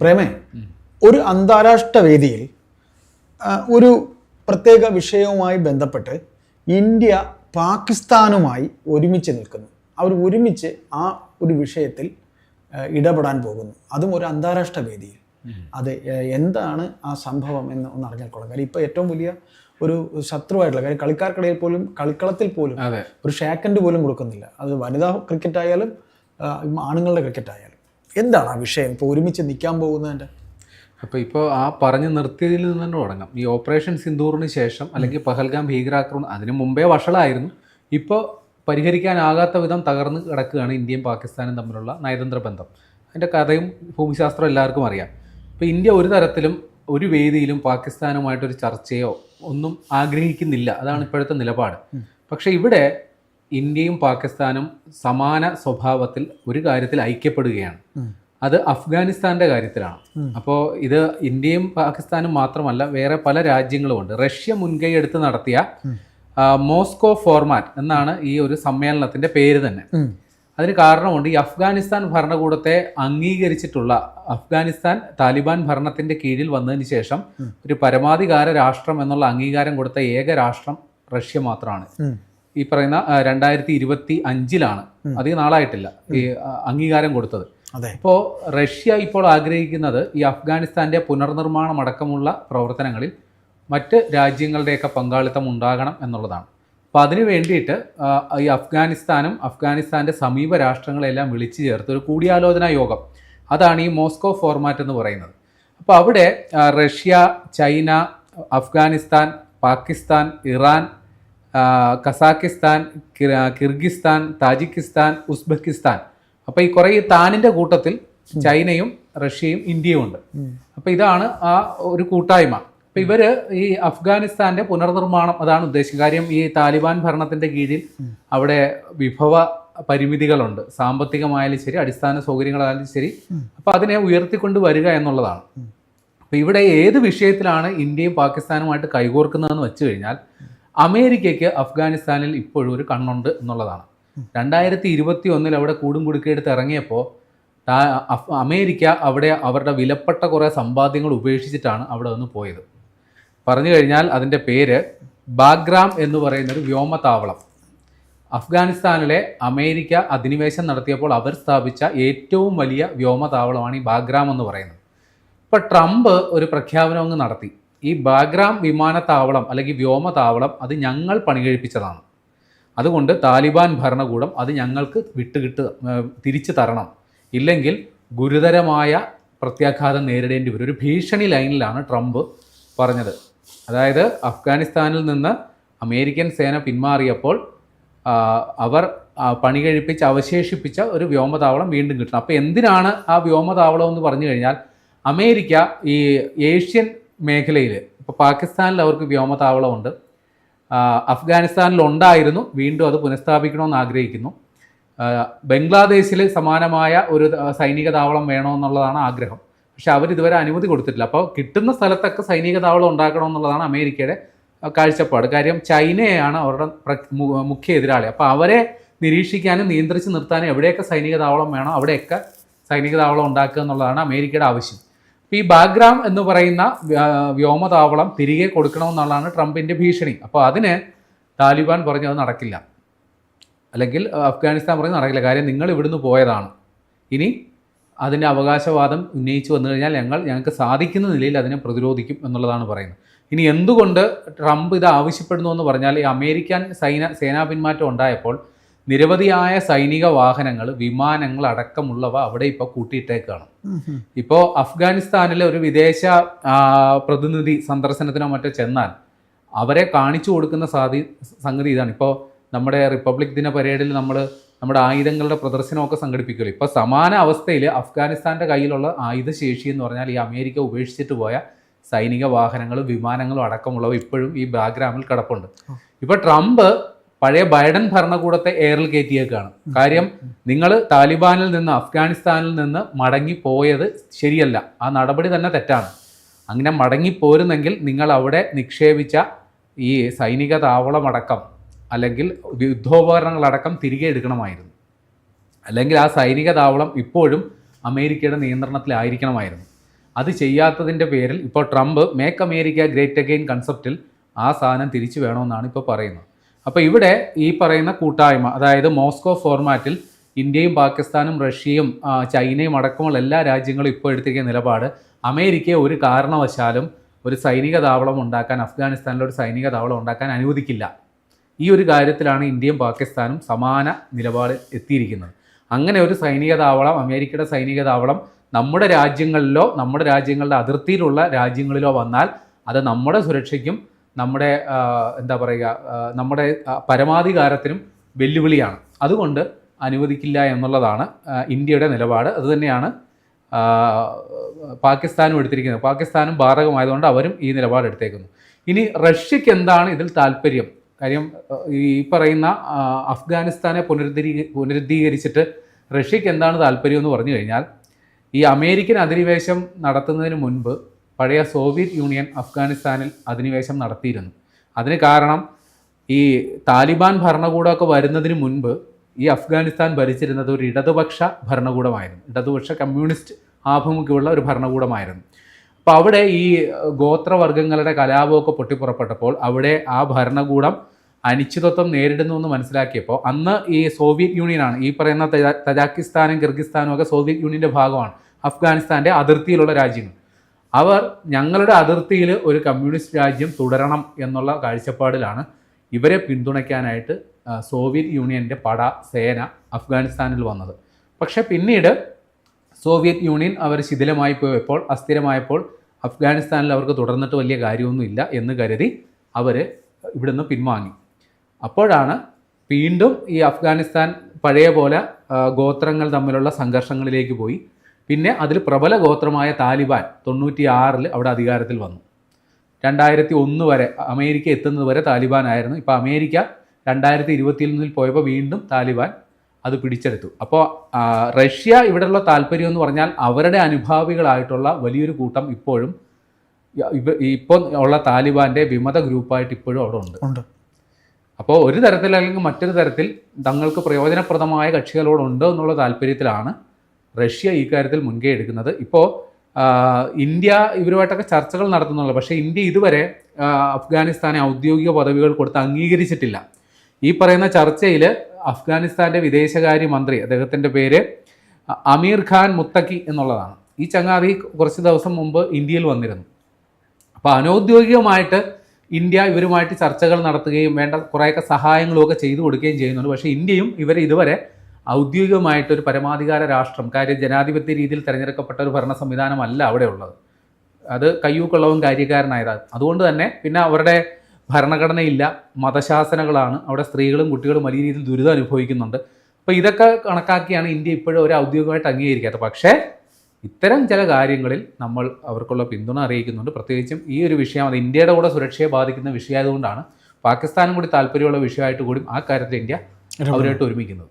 പ്രേമേ ഒരു അന്താരാഷ്ട്ര വേദിയിൽ ഒരു പ്രത്യേക വിഷയവുമായി ബന്ധപ്പെട്ട് ഇന്ത്യ പാകിസ്ഥാനുമായി ഒരുമിച്ച് നിൽക്കുന്നു. അവർ ഒരുമിച്ച് ആ ഒരു വിഷയത്തിൽ ഇടപെടാൻ പോകുന്നു. അതും ഒരു അന്താരാഷ്ട്ര വേദിയിൽ. അത് എന്താണ് ആ സംഭവം എന്ന് ഒന്ന് അറിഞ്ഞാൽ കൊള്ളാം. കാര്യം ഇപ്പോൾ ഏറ്റവും വലിയ ഒരു ശത്രുവായിട്ടുള്ള കാര്യം കളിക്കാർക്കിടയിൽ പോലും കളിക്കളത്തിൽ പോലും ഒരു ഷേക്കൻഡ് പോലും കൊടുക്കുന്നില്ല. അത് വനിതാ ക്രിക്കറ്റ് ആയാലും ആണുങ്ങളുടെ ക്രിക്കറ്റ് ആയാലും എന്താണ് ആ വിഷയം? ഇപ്പോൾ ഒരുമിച്ച് നിൽക്കാൻ പോകുന്നതിന്റെ അപ്പോൾ ഇപ്പോൾ ആ പറഞ്ഞു നിർത്തിയതിൽ നിന്ന് തന്നെ തുടങ്ങാം. ഈ ഓപ്പറേഷൻ സിന്ദൂറിന് ശേഷം അല്ലെങ്കിൽ പഹൽഗാം ഭീകരാക്രമണം അതിന് മുമ്പേ വഷളായിരുന്നു. ഇപ്പോൾ പരിഹരിക്കാനാകാത്ത വിധം തകർന്ന് കിടക്കുകയാണ് ഇന്ത്യയും പാകിസ്ഥാനും തമ്മിലുള്ള നയതന്ത്ര ബന്ധം. അതിന്റെ കഥയും ഭൂമിശാസ്ത്രം എല്ലാവർക്കും അറിയാം. ഇപ്പോൾ ഇന്ത്യ ഒരു തരത്തിലും ഒരു വേദിയിലും പാകിസ്ഥാനുമായിട്ടൊരു ചർച്ചയോ ഒന്നും ആഗ്രഹിക്കുന്നില്ല. അതാണ് ഇപ്പോഴത്തെ നിലപാട്. പക്ഷേ ഇവിടെ ഇന്ത്യയും പാകിസ്ഥാനും സമാന സ്വഭാവത്തിൽ ഒരു കാര്യത്തിൽ ഐക്യപ്പെടുകയാണ്. അത് അഫ്ഗാനിസ്ഥാന്റെ കാര്യത്തിലാണ്. അപ്പോൾ ഇത് ഇന്ത്യയും പാകിസ്ഥാനും മാത്രമല്ല വേറെ പല രാജ്യങ്ങളും ഉണ്ട് റഷ്യ മുൻകൈ എടുത്ത് നടത്തിയ മോസ്കോ ഫോർമാറ്റ് എന്നാണ് ഈ ഒരു സമ്മേളനത്തിന്റെ പേര് തന്നെ. അതിന് കാരണമുണ്ട് ഈ അഫ്ഗാനിസ്ഥാൻ ഭരണകൂടത്തെ അംഗീകരിച്ചിട്ടുള്ള അഫ്ഗാനിസ്ഥാൻ താലിബാൻ ഭരണത്തിന്റെ കീഴിൽ വന്നതിന് ശേഷം ഒരു പരമാധികാര രാഷ്ട്രം എന്നുള്ള അംഗീകാരം കൊടുത്ത ഏക രാഷ്ട്രം റഷ്യ മാത്രമാണ്. ഈ പറയുന്ന രണ്ടായിരത്തി ഇരുപത്തി അഞ്ചിലാണ് അധികം നാളായിട്ടില്ല ഈ അംഗീകാരം കൊടുത്തത്. ഇപ്പോൾ റഷ്യ ഇപ്പോൾ ആഗ്രഹിക്കുന്നത് ഈ അഫ്ഗാനിസ്ഥാന്റെ പുനർനിർമ്മാണം അടക്കമുള്ള പ്രവർത്തനങ്ങളിൽ മറ്റ് രാജ്യങ്ങളുടെയൊക്കെ പങ്കാളിത്തം ഉണ്ടാകണം എന്നുള്ളതാണ്. അപ്പോൾ അതിന് വേണ്ടിയിട്ട് ഈ അഫ്ഗാനിസ്ഥാനും അഫ്ഗാനിസ്ഥാന്റെ സമീപ രാഷ്ട്രങ്ങളെല്ലാം വിളിച്ചു ചേർത്ത് ഒരു കൂടിയാലോചന യോഗം. അതാണ് ഈ മോസ്കോ ഫോർമാറ്റ് എന്ന് പറയുന്നത്. അപ്പോൾ അവിടെ Russia China Afghanistan Pakistan Iran Kazakhstan Keir- Kyrgyzstan Tajikistan Uzbekistan. അപ്പോൾ ഈ കുറേ ഈ താനിന്റെ കൂട്ടത്തിൽ ചൈനയും റഷ്യയും ഇന്ത്യയും ഉണ്ട്. അപ്പോൾ ഇതാണ് ആ ഒരു കൂട്ടായ്മ. അപ്പോൾ ഇവർ ഈ അഫ്ഗാനിസ്ഥാന്റെ പുനർനിർമ്മാണം അതാണ് ഉദ്ദേശിക്കുന്നത് കാര്യം ഈ താലിബാൻ ഭരണത്തിന്റെ കീഴിൽ അവിടെ വിഭവ പരിമിതികളുണ്ട്. സാമ്പത്തികമായാലും ശരി അടിസ്ഥാന സൗകര്യങ്ങളായാലും ശരി. അപ്പോൾ അതിനെ ഉയർത്തിക്കൊണ്ട് വരിക എന്നുള്ളതാണ്. അപ്പോൾ ഇവിടെ ഏത് വിഷയത്തിലാണ് ഇന്ത്യയും പാകിസ്ഥാനുമായിട്ട് കൈകോർക്കുന്നതെന്ന് വെച്ച് കഴിഞ്ഞാൽ അമേരിക്കയ്ക്ക് അഫ്ഗാനിസ്ഥാനിൽ ഇപ്പോഴും ഒരു കണ്ണുണ്ട് എന്നുള്ളതാണ്. രണ്ടായിരത്തി ഇരുപത്തി ഒന്നിൽ അവിടെ കൂടും കുടുക്കിയെടുത്ത് ഇറങ്ങിയപ്പോൾ അമേരിക്ക അവിടെ അവരുടെ വിലപ്പെട്ട കുറേ സമ്പാദ്യങ്ങൾ ഉപേക്ഷിച്ചിട്ടാണ് അവിടെ നിന്ന് പോയത്. പറഞ്ഞു കഴിഞ്ഞാൽ അതിന്റെ പേര് ബാഗ്രാം എന്ന് പറയുന്ന ഒരു വ്യോമതാവളം. അഫ്ഗാനിസ്ഥാനിലെ അമേരിക്ക അധിനിവേശം നടത്തിയപ്പോൾ അവർ സ്ഥാപിച്ച ഏറ്റവും വലിയ വ്യോമതാവളമാണ് ഈ ബാഗ്രാം എന്ന് പറയുന്നത്. ഇപ്പോൾ ട്രംപ് ഒരു പ്രഖ്യാപനം അങ്ങ് നടത്തി. ഈ ബാഗ്രാം വിമാനത്താവളം അല്ലെങ്കിൽ വ്യോമതാവളം അത് ഞങ്ങൾ പണികഴിപ്പിച്ചതാണ്. അതുകൊണ്ട് താലിബാൻ ഭരണകൂടം അത് ഞങ്ങൾക്ക് വിട്ടുകിട്ട് തിരിച്ചു തരണം. ഇല്ലെങ്കിൽ ഗുരുതരമായ പ്രത്യാഘാതം നേരിടേണ്ടി വരും. ഒരു ഭീഷണി ലൈനിലാണ് ട്രംപ് പറഞ്ഞത്. അതായത് അഫ്ഗാനിസ്ഥാനിൽ നിന്ന് അമേരിക്കൻ സേന പിന്മാറിയപ്പോൾ അവർ പണി കഴിപ്പിച്ച് അവശേഷിപ്പിച്ച ഒരു വ്യോമതാവളം വീണ്ടും കിട്ടണം. അപ്പോൾ എന്തിനാണ് ആ വ്യോമതാവളം എന്ന് പറഞ്ഞു കഴിഞ്ഞാൽ അമേരിക്ക ഈ ഏഷ്യൻ മേഖലയിൽ ഇപ്പോൾ പാകിസ്ഥാനിൽ അവർക്ക് വ്യോമതാവളമുണ്ട്. അഫ്ഗാനിസ്ഥാനിലുണ്ടായിരുന്നു. വീണ്ടും അത് പുനഃസ്ഥാപിക്കണമെന്ന് ആഗ്രഹിക്കുന്നു. ബംഗ്ലാദേശിൽ സമാനമായ ഒരു സൈനിക താവളം വേണമെന്നുള്ളതാണ് ആഗ്രഹം. പക്ഷെ അവർ ഇതുവരെ അനുമതി കൊടുത്തിട്ടില്ല. അപ്പോൾ കിട്ടുന്ന സ്ഥലത്തൊക്കെ സൈനിക താവളം ഉണ്ടാക്കണമെന്നുള്ളതാണ് അമേരിക്കയുടെ കാഴ്ചപ്പാട്. കാര്യം ചൈനയാണ് അവരുടെ മുഖ്യ എതിരാളി. അപ്പോൾ അവരെ നിരീക്ഷിക്കാനും നിയന്ത്രിച്ച് നിർത്താനും എവിടെയൊക്കെ സൈനിക താവളം വേണോ അവിടെയൊക്കെ സൈനിക താവളം ഉണ്ടാക്കുക എന്നുള്ളതാണ് അമേരിക്കയുടെ ആവശ്യം. ഈ ബാഗ്രാം എന്ന് പറയുന്ന വ്യോമതാവളം തിരികെ കൊടുക്കണമെന്നുള്ളതാണ് ട്രംപിന്റെ ഭീഷണി. അപ്പോൾ അതിന് താലിബാൻ പറഞ്ഞു അത് നടക്കില്ല. അല്ലെങ്കിൽ അഫ്ഗാനിസ്ഥാൻ പറഞ്ഞു നടക്കില്ല. കാര്യം നിങ്ങൾ ഇവിടുന്ന് പോയതാണ്. ഇനി അതിന്റെ അവകാശവാദം ഉന്നയിച്ചു വന്നു കഴിഞ്ഞാൽ ഞങ്ങൾ ഞങ്ങൾക്ക് സാധിക്കുന്ന നിലയിൽ അതിനെ പ്രതിരോധിക്കും എന്നുള്ളതാണ് പറയുന്നത്. ഇനി എന്തുകൊണ്ട് ട്രംപ് ഇത് ആവശ്യപ്പെടുന്നു എന്ന് പറഞ്ഞാൽ ഈ അമേരിക്കൻ സൈന സേനാ പിന്മാറ്റം ഉണ്ടായപ്പോൾ നിരവധിയായ സൈനിക വാഹനങ്ങൾ വിമാനങ്ങൾ അടക്കമുള്ളവ അവിടെ ഇപ്പോൾ കൂട്ടിയിട്ടേക്കാണ്. ഇപ്പോ അഫ്ഗാനിസ്ഥാനിലെ ഒരു വിദേശ പ്രതിനിധി സന്ദർശനത്തിനോ മറ്റോ ചെന്നാൽ അവരെ കാണിച്ചു കൊടുക്കുന്ന സാധി സംഗതി ഇതാണ്. ഇപ്പോൾ നമ്മുടെ റിപ്പബ്ലിക് ദിന പരേഡിൽ നമ്മൾ നമ്മുടെ ആയുധങ്ങളുടെ പ്രദർശനമൊക്കെ സംഘടിപ്പിക്കുമല്ലോ. ഇപ്പോൾ സമാന അവസ്ഥയിൽ അഫ്ഗാനിസ്ഥാന്റെ കയ്യിലുള്ള ആയുധശേഷി എന്ന് പറഞ്ഞാൽ ഈ അമേരിക്ക ഉപേക്ഷിച്ചിട്ട് പോയ സൈനിക വാഹനങ്ങളും വിമാനങ്ങളും അടക്കമുള്ളവ ഇപ്പോഴും ഈ ബാക്ക്ഗ്രാമിൽ കിടപ്പുണ്ട്. ഇപ്പോൾ ട്രംപ് പഴയ ബൈഡൻ ഭരണകൂടത്തെ എയറിൽ കയറ്റിയേക്കാണ്. കാര്യം നിങ്ങൾ താലിബാനിൽ നിന്ന് അഫ്ഗാനിസ്ഥാനിൽ നിന്ന് മടങ്ങി പോയത് ശരിയല്ല. ആ നടപടി തന്നെ തെറ്റാണ്. അങ്ങനെ മടങ്ങി പോരുന്നെങ്കിൽ നിങ്ങൾ അവിടെ നിക്ഷേപിച്ച ഈ സൈനിക താവളമടക്കം അല്ലെങ്കിൽ യുദ്ധോപകരണങ്ങളടക്കം തിരികെ എടുക്കണമായിരുന്നു. അല്ലെങ്കിൽ ആ സൈനിക താവളം ഇപ്പോഴും അമേരിക്കയുടെ നിയന്ത്രണത്തിലായിരിക്കണമായിരുന്നു. അത് ചെയ്യാത്തതിന്റെ പേരിൽ ഇപ്പോൾ Trump make America great again കൺസെപ്റ്റിൽ ആ സാധനം തിരിച്ചു വേണമെന്നാണ് ഇപ്പോൾ പറയുന്നത്. അപ്പോൾ ഇവിടെ ഈ പറയുന്ന കൂട്ടായ്മ അതായത് മോസ്കോ ഫോർമാറ്റിൽ ഇന്ത്യയും പാകിസ്ഥാനും റഷ്യയും ചൈനയും അടക്കമുള്ള എല്ലാ രാജ്യങ്ങളും ഇപ്പോൾ എടുത്തിരിക്കുന്ന നിലപാട് അമേരിക്കയെ ഒരു കാരണവശാലും ഒരു സൈനിക താവളം ഉണ്ടാക്കാൻ അഫ്ഗാനിസ്ഥാനിൽ ഒരു സൈനിക താവളം ഉണ്ടാക്കാൻ അനുവദിക്കില്ല. ഈ ഒരു കാര്യത്തിലാണ് ഇന്ത്യയും പാകിസ്ഥാനും സമാന നിലപാട് എത്തിയിരിക്കുന്നത്. അങ്ങനെ ഒരു സൈനിക താവളം അമേരിക്കയുടെ സൈനിക താവളം നമ്മുടെ രാജ്യങ്ങളിലോ നമ്മുടെ രാജ്യങ്ങളുടെ അതിർത്തിയിലുള്ള രാജ്യങ്ങളിലോ വന്നാൽ അത് നമ്മുടെ സുരക്ഷയ്ക്കും നമ്മുടെ എന്താ പറയുക നമ്മുടെ പരമാധികാരത്തിനും വെല്ലുവിളിയാണ്. അതുകൊണ്ട് അനുവദിക്കില്ല എന്നുള്ളതാണ് ഇന്ത്യയുടെ നിലപാട്. അതുതന്നെയാണ് പാകിസ്ഥാനും എടുത്തിരിക്കുന്നത്. പാകിസ്ഥാനും ബാധകമായതുകൊണ്ട് അവരും ഈ നിലപാട് എടുത്തേക്കുന്നു. ഇനി റഷ്യക്ക് എന്താണ് ഇതിൽ താല്പര്യം? കാര്യം ഈ പറയുന്ന അഫ്ഗാനിസ്ഥാനെ പുനരുദ്ധീ പുനരുദ്ധീകരിച്ചിട്ട് റഷ്യക്ക് എന്താണ് താല്പര്യം എന്ന് പറഞ്ഞു കഴിഞ്ഞാൽ ഈ അമേരിക്കൻ അധിനിവേശം നടത്തുന്നതിന് മുൻപ് പഴയ സോവിയറ്റ് യൂണിയൻ അഫ്ഗാനിസ്ഥാനിൽ അധിനിവേശം നടത്തിയിരുന്നു. അതിന് കാരണം ഈ താലിബാൻ ഭരണകൂടമൊക്കെ വരുന്നതിന് മുൻപ് ഈ അഫ്ഗാനിസ്ഥാൻ ഭരിച്ചിരുന്നത് ഒരു ഇടതുപക്ഷ ഭരണകൂടമായിരുന്നു. ഇടതുപക്ഷ കമ്മ്യൂണിസ്റ്റ് ആഭിമുഖ്യമുള്ള ഒരു ഭരണകൂടമായിരുന്നു. അപ്പോൾ അവിടെ ഈ ഗോത്രവർഗങ്ങളുടെ കലാപമൊക്കെ പൊട്ടിപ്പുറപ്പെട്ടപ്പോൾ അവിടെ ആ ഭരണകൂടം അനിശ്ചിതത്വം നേരിടുന്നു എന്ന് മനസ്സിലാക്കിയപ്പോൾ അന്ന് ഈ സോവിയറ്റ് യൂണിയനാണ് ഈ പറയുന്ന തജ- തജാക്കിസ്ഥാനും കിർഗിസ്ഥാനും ഒക്കെ സോവിയറ്റ് യൂണിയന്റെ ഭാഗമാണ് അഫ്ഗാനിസ്ഥാന്റെ അതിർത്തിയിലുള്ള രാജ്യങ്ങൾ. അവർ ഞങ്ങളുടെ അതിർത്തിയിൽ ഒരു കമ്മ്യൂണിസ്റ്റ് രാജ്യം തുടരണം എന്നുള്ള കാഴ്ചപ്പാടിലാണ് ഇവരെ പിന്തുണയ്ക്കാനായിട്ട് സോവിയറ്റ് യൂണിയന്റെ പട സേന അഫ്ഗാനിസ്ഥാനിൽ വന്നത്. പക്ഷേ പിന്നീട് സോവിയറ്റ് യൂണിയൻ അവർ ശിഥിലമായി പോയപ്പോൾ അസ്ഥിരമായപ്പോൾ അഫ്ഗാനിസ്ഥാനിൽ അവർക്ക് തുടർന്നിട്ട് വലിയ കാര്യമൊന്നുമില്ല എന്ന് കരുതി അവർ ഇവിടുന്ന് പിൻവാങ്ങി. അപ്പോഴാണ് വീണ്ടും ഈ അഫ്ഗാനിസ്ഥാൻ പഴയ പോലെ ഗോത്രങ്ങൾ തമ്മിലുള്ള സംഘർഷങ്ങളിലേക്ക് പോയി. പിന്നെ അതിൽ പ്രബല ഗോത്രമായ താലിബാൻ തൊണ്ണൂറ്റി ആറിൽ അവിടെ അധികാരത്തിൽ വന്നു. രണ്ടായിരത്തി ഒന്ന് വരെ അമേരിക്ക എത്തുന്നത് വരെ താലിബാൻ ആയിരുന്നു. ഇപ്പോൾ അമേരിക്ക രണ്ടായിരത്തി ഇരുപത്തിയൊന്നിൽ പോയപ്പോൾ വീണ്ടും താലിബാൻ അത് പിടിച്ചെടുത്തു. അപ്പോൾ റഷ്യ ഇവിടെയുള്ള താല്പര്യം എന്ന് പറഞ്ഞാൽ അവരുടെ അനുഭാവികളായിട്ടുള്ള വലിയൊരു കൂട്ടം ഇപ്പോഴും ഇപ്പോൾ ഉള്ള താലിബാന്റെ വിമത ഗ്രൂപ്പായിട്ട് ഇപ്പോഴും അവിടെ ഉണ്ട്. ഉണ്ട്. അപ്പോൾ ഒരു തരത്തിൽ അല്ലെങ്കിൽ മറ്റൊരു തരത്തിൽ തങ്ങൾക്ക് പ്രയോജനപ്രദമായ കക്ഷികളോടുണ്ട് എന്നുള്ള താല്പര്യത്തിലാണ് റഷ്യ ഈ കാര്യത്തിൽ മുൻകൈ എടുക്കുന്നത്. ഇപ്പോൾ ഇന്ത്യ ഇവരുമായിട്ടൊക്കെ ചർച്ചകൾ നടത്തുന്നുള്ളൂ പക്ഷേ ഇന്ത്യ ഇതുവരെ അഫ്ഗാനിസ്ഥാനെ ഔദ്യോഗിക പദവികൾ കൊടുത്ത് അംഗീകരിച്ചിട്ടില്ല. ഈ പറയുന്ന ചർച്ചയിൽ അഫ്ഗാനിസ്ഥാന്റെ വിദേശകാര്യ മന്ത്രി അദ്ദേഹത്തിന്റെ പേര് അമീർ ഖാൻ മുത്തക്കി എന്നുള്ളതാണ്. ഈ ചങ്ങാതി കുറച്ച് ദിവസം മുമ്പ് ഇന്ത്യയിൽ വന്നിരുന്നു. അപ്പോൾ അനൗദ്യോഗികമായിട്ട് ഇന്ത്യ ഇവരുമായിട്ട് ചർച്ചകൾ നടത്തുകയും വേണ്ട കുറേയൊക്കെ സഹായങ്ങളും ഒക്കെ ചെയ്തു കൊടുക്കുകയും ചെയ്യുന്നുണ്ട്. പക്ഷേ ഇന്ത്യയും ഇവരെ ഇതുവരെ ഔദ്യോഗികമായിട്ട് ഒരു പരമാധികാര രാഷ്ട്രം കാര്യം ജനാധിപത്യ രീതിയിൽ തിരഞ്ഞെടുക്കപ്പെട്ട ഒരു ഭരണ സംവിധാനമല്ല അവിടെ ഉള്ളത് അത് കയ്യൂക്കുള്ളവും കാര്യക്കാരനായതാണ് അതുകൊണ്ട് തന്നെ പിന്നെ അവരുടെ ഭരണഘടനയില്ല മതശാസനകളാണ്. അവിടെ സ്ത്രീകളും കുട്ടികളും വലിയ രീതിയിൽ ദുരിതം അനുഭവിക്കുന്നുണ്ട്. അപ്പോൾ ഇതൊക്കെ കണക്കാക്കിയാണ് ഇന്ത്യ ഇപ്പോഴും ഒരു ഔദ്യോഗികമായിട്ട് അംഗീകരിക്കാത്തത്. പക്ഷേ ഇത്തരം ചില കാര്യങ്ങളിൽ നമ്മൾ അവർക്കുള്ള പിന്തുണ അറിയിക്കുന്നുണ്ട്. പ്രത്യേകിച്ചും ഈ ഒരു വിഷയം അത് ഇന്ത്യയുടെ കൂടെ സുരക്ഷയെ ബാധിക്കുന്ന വിഷയമായതുകൊണ്ടാണ് പാകിസ്ഥാനും കൂടി താല്പര്യമുള്ള വിഷയമായിട്ട് കൂടി ആ കാര്യത്തിൽ ഇന്ത്യ അവരായിട്ട് ഒരുമിക്കുന്നത്.